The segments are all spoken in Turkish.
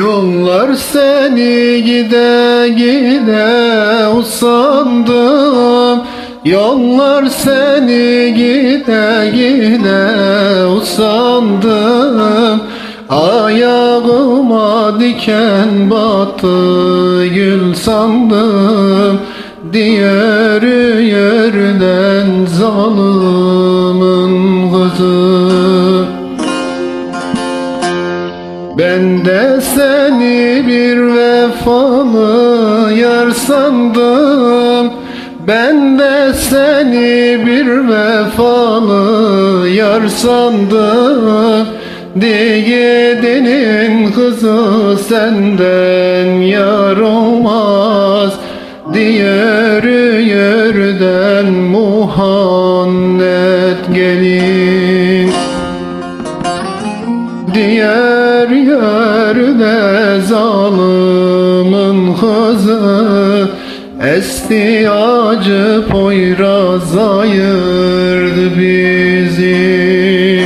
Yollar seni gide gide usandım. Yollar seni gide gide usandım. Ayağıma diken battı gül sandım. Diğer yerden zalimin ben de seni bir vefalı yar sandım. Ben de seni bir vefalı yar sandım. Diyedenin kızı senden yar olmaz. Diğer yerden muhannet gelin kızı Esti acı poyraz ayırdı bizi.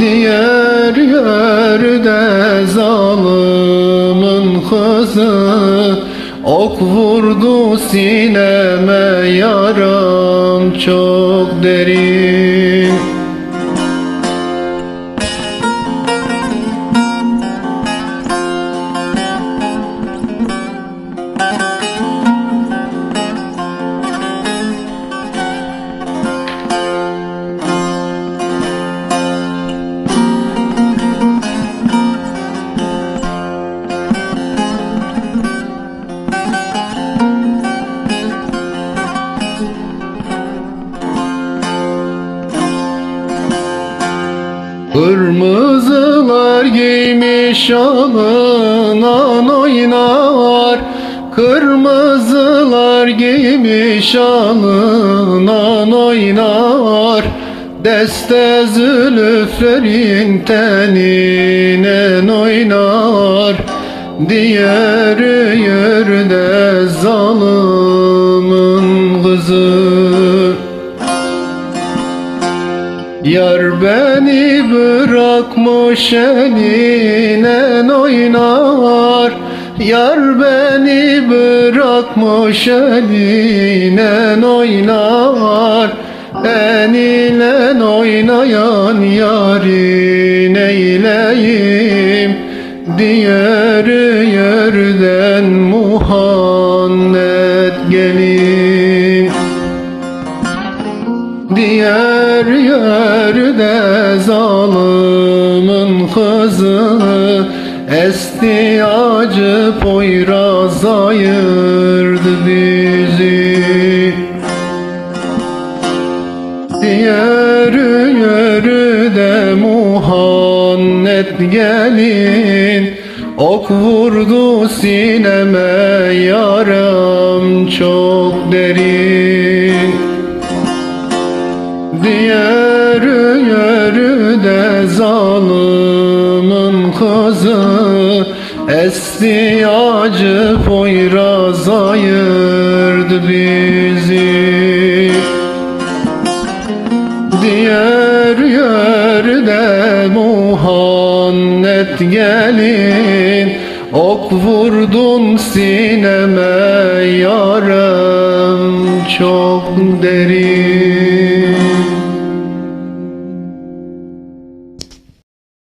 Diğer yerde zalimin kızı Ok vurdu sineme yaram çok derin Kırmızılar giymiş alınan oynar. Kırmızılar giymiş alınan oynar. Deste zülüflerin tenine oynar. Diğer yerde zalimin kızı Yar beni bırakmış eline oynar. Yar beni bırakmış eline oynar. En ile oynayan yarin eyleyim. Diğer yerden muhannet gelin Diğer yerde Esti acı poyraz ayırdı bizi. Diğer yerde muhannet gelin. Ok vurdu sineme yaram çok derin. Diğer yerde zalimin Esti acı poyraz ayırdı bizi. Diğer yerde muhannet gelin Ok vurdun sineme yarım çok derin